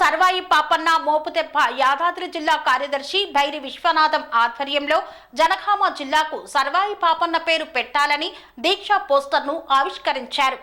సర్వాయి పాపన్న మోపుతెప్ప యాదాద్రి జిల్లా కార్యదర్శి భైరి విశ్వనాథం ఆధ్వర్యంలో జనగామ జిల్లాకు సర్వాయి పాపన్న పేరు పెట్టాలని దీక్షా పోస్టర్ను ఆవిష్కరించారు.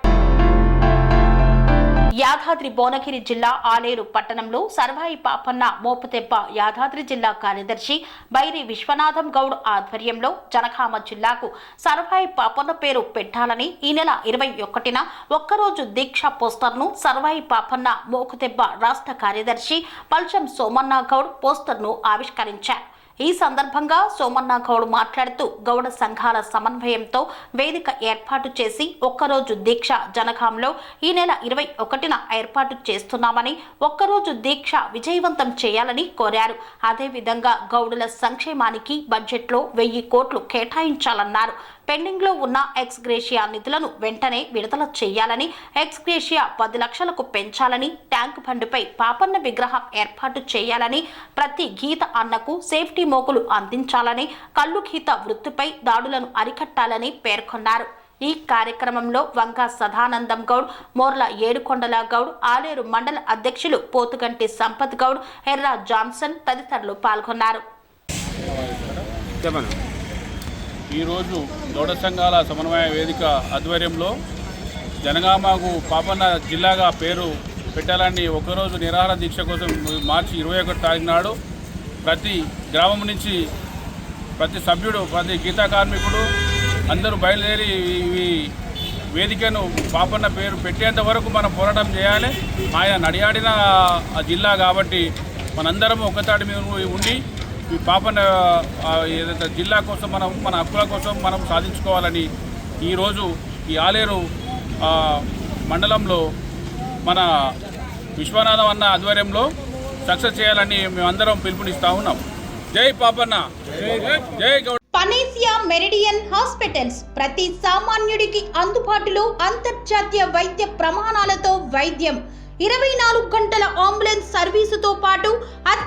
యాదాద్రి భువనగిరి జిల్లా ఆలేరు పట్టణంలో సర్వాయి పాపన్న మోపుతెప్ప యాదాద్రి జిల్లా కార్యదర్శి బైరి విశ్వనాథం గౌడ్ ఆధ్వర్యంలో జనగామ జిల్లాకు సర్వాయి పాపన్న పేరు పెట్టాలని ఈ నెల ఇరవై ఒకటిన ఒక్కరోజు దీక్ష పోస్టర్ను సర్వాయి పాపన్న మోకుదెబ్బ రాష్ట్ర కార్యదర్శి పల్చం సోమన్న గౌడ్ పోస్టర్ను ఆవిష్కరించారు. ఈ సందర్భంగా సోమన్న గౌడ్ మాట్లాడుతూ గౌడ సంఘాల సమన్వయంతో వేదిక ఏర్పాటు చేసి ఒక్కరోజు దీక్ష జనగాంలో ఈ నెల ఇరవై ఒకటిన ఏర్పాటు చేస్తున్నామని ఒక్కరోజు దీక్ష విజయవంతం చేయాలని కోరారు. అదేవిధంగా గౌడుల సంక్షేమానికి బడ్జెట్లో వెయ్యి కోట్లు కేటాయించాలన్నారు. పెండింగ్లో ఉన్న ఎక్స్ గ్రేషియా నిధులను వెంటనే విడుదల చేయాలని ఎక్స్ గ్రేషియా పది లక్షలకు పెంచాలని ట్యాంక్ బండిపై పాపన్న విగ్రహం ఏర్పాటు చేయాలని ప్రతి గీత అన్నకు సేఫ్టీ మోకులు అందించాలని కళ్ళు గీత వృత్తిపై దాడులను అరికట్టాలని పేర్కొన్నారు. ఈ కార్యక్రమంలో వంక సదానందం గౌడ్ మోర్ల ఏడుకొండల గౌడ్ ఆలేరు మండల అధ్యక్షులు పోతుగంటి సంపత్ గౌడ్ ఎర్రా జాన్సన్ తదితరులు పాల్గొన్నారు. చెప్పండి. ఈరోజు గౌడ సంఘాల సమన్వయ వేదిక ఆధ్వర్యంలో జనగామకు పాపన్న జిల్లాగా పేరు పెట్టాలని ఒకరోజు నిరాహార దీక్ష కోసం మార్చి ఇరవై ఒకటి తారీఖు నాడు ప్రతి గ్రామం నుంచి ప్రతి సభ్యుడు ప్రతి గీతా కార్మికుడు అందరూ బయలుదేరి ఈ వేదికను పాపన్న పేరు పెట్టేంత వరకు మనం పోరాటం చేయాలి. ఆయన నడియాడిన ఆ జిల్లా కాబట్టి మనందరం ఒక్కతాటి మీద ఉండి ఈ పాపన్న ఏదైతే జిల్లా కోసం మనం మన హక్కుల కోసం మనం సాధించుకోవాలని ఈరోజు ఈ ఆలేరు మండలంలో మన విశ్వనాథం అన్న ఆధ్వర్యంలో సక్సెస్ చేయాలని మేమందరం పిలుపునిస్తా ఉన్నాం. జై పాపన్న. జై గౌడ పనేసియా మెరిడియన్ హాస్పిటల్స్ ప్రతి సామాన్యుడికి అందుబాటులో అంతర్జాతీయ వైద్య ప్రమాణాలతో వైద్యం. ఇరవై నాలుగు గంటల అంబులెన్స్ సర్వీసుతో పాటు అత్యవసర